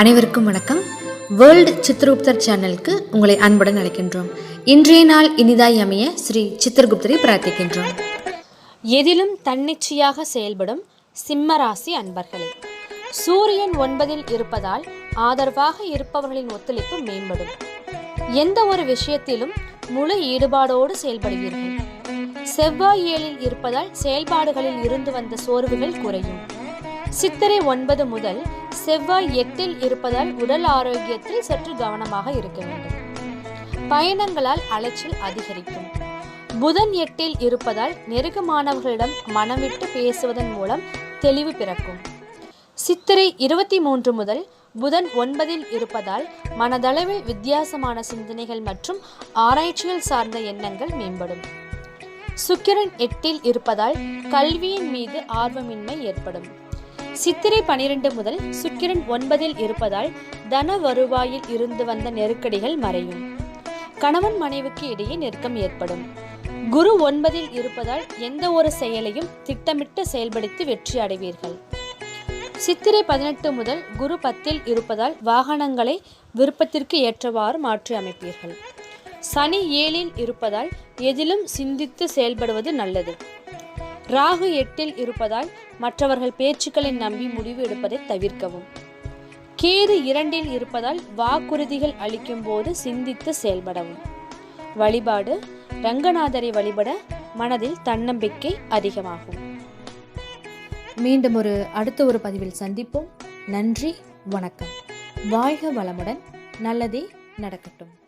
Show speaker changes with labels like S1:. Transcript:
S1: அனைவருக்கும் வணக்கம். வேர்ல்டு சித்திரகுப்தர் சேனலுக்கு உங்களை அன்புடன் அழைக்கின்றோம். இன்றைய நாள் இனிதாய் அமைய ஸ்ரீ சித்திரகுப்தரை பிரார்த்திக்கின்றோம்.
S2: எதிலும் தன்னிச்சையாக செயல்படும் சிம்மராசி அன்பர்களே சூரியன் ஒன்பதில் இருப்பதால் ஆதரவாக இருப்பவர்களின் ஒத்துழைப்பு மேம்படும். எந்த ஒரு விஷயத்திலும் முழு ஈடுபாடோடு செயல்படுவீர்கள். செவ்வாய் ஏழில் இருப்பதால் செயல்பாடுகளில் இருந்து வந்த சோர்வுகள் குறையும். சித்திரை ஒன்பது முதல் செவ்வாய் எட்டில் இருப்பதால் உடல் ஆரோக்கியத்தில் சற்று கவனமாக இருக்க வேண்டும். பயணங்களால் அலைச்சல் அதிகரிக்கும். புதன் எட்டில் இருப்பதால் நெருக்கமானவர்களிடம் மனம் விட்டு பேசுவதன் மூலம் தெளிவு பிறக்கும். சித்திரை இருபத்தி மூன்று முதல் புதன் ஒன்பதில் இருப்பதால் மனதளவில் வித்தியாசமான சிந்தனைகள் மற்றும் ஆராய்ச்சிகள் சார்ந்த எண்ணங்கள் மேம்படும். சுக்கிரன் எட்டில் இருப்பதால் கல்வியின் மீது ஆர்வமின்மை ஏற்படும். சித்திரை பனிரெண்டு முதல் சுக்கிரன் ஒன்பதில் இருப்பதால் தன வருவாயில் இருந்து வந்த நெருக்கடிகள் மறையும். கணவன் மனைவிக்கு இடையே நெருக்கம் ஏற்படும். குரு ஒன்பதில் இருப்பதால் எந்த ஒரு செயலையும் திட்டமிட்டு செயல்படுத்தி வெற்றி அடைவீர்கள். சித்திரை பதினெட்டு முதல் குரு பத்தில் இருப்பதால் வாகனங்களை விருப்பத்திற்கு ஏற்றவாறு மாற்றி அமைப்பீர்கள். சனி ஏழில் இருப்பதால் எதிலும் சிந்தித்து செயல்படுவது நல்லது. ராகு எட்டில் இருப்பதால் மற்றவர்கள் பேச்சுக்களை நம்பி முடிவு எடுப்பதை தவிர்க்கவும். கேது இரண்டில் இருப்பதால் வாக்குறுதிகள் அளிக்கும் போது சிந்தித்து செயல்படவும். வழிபாடு ரங்கநாதரை வழிபட மனதில் தன்னம்பிக்கை அதிகமாகும்.
S1: மீண்டும் ஒரு அடுத்த ஒரு பதிவில் சந்திப்போம். நன்றி வணக்கம். வாழ்க வளமுடன். நல்லதே நடக்கட்டும்.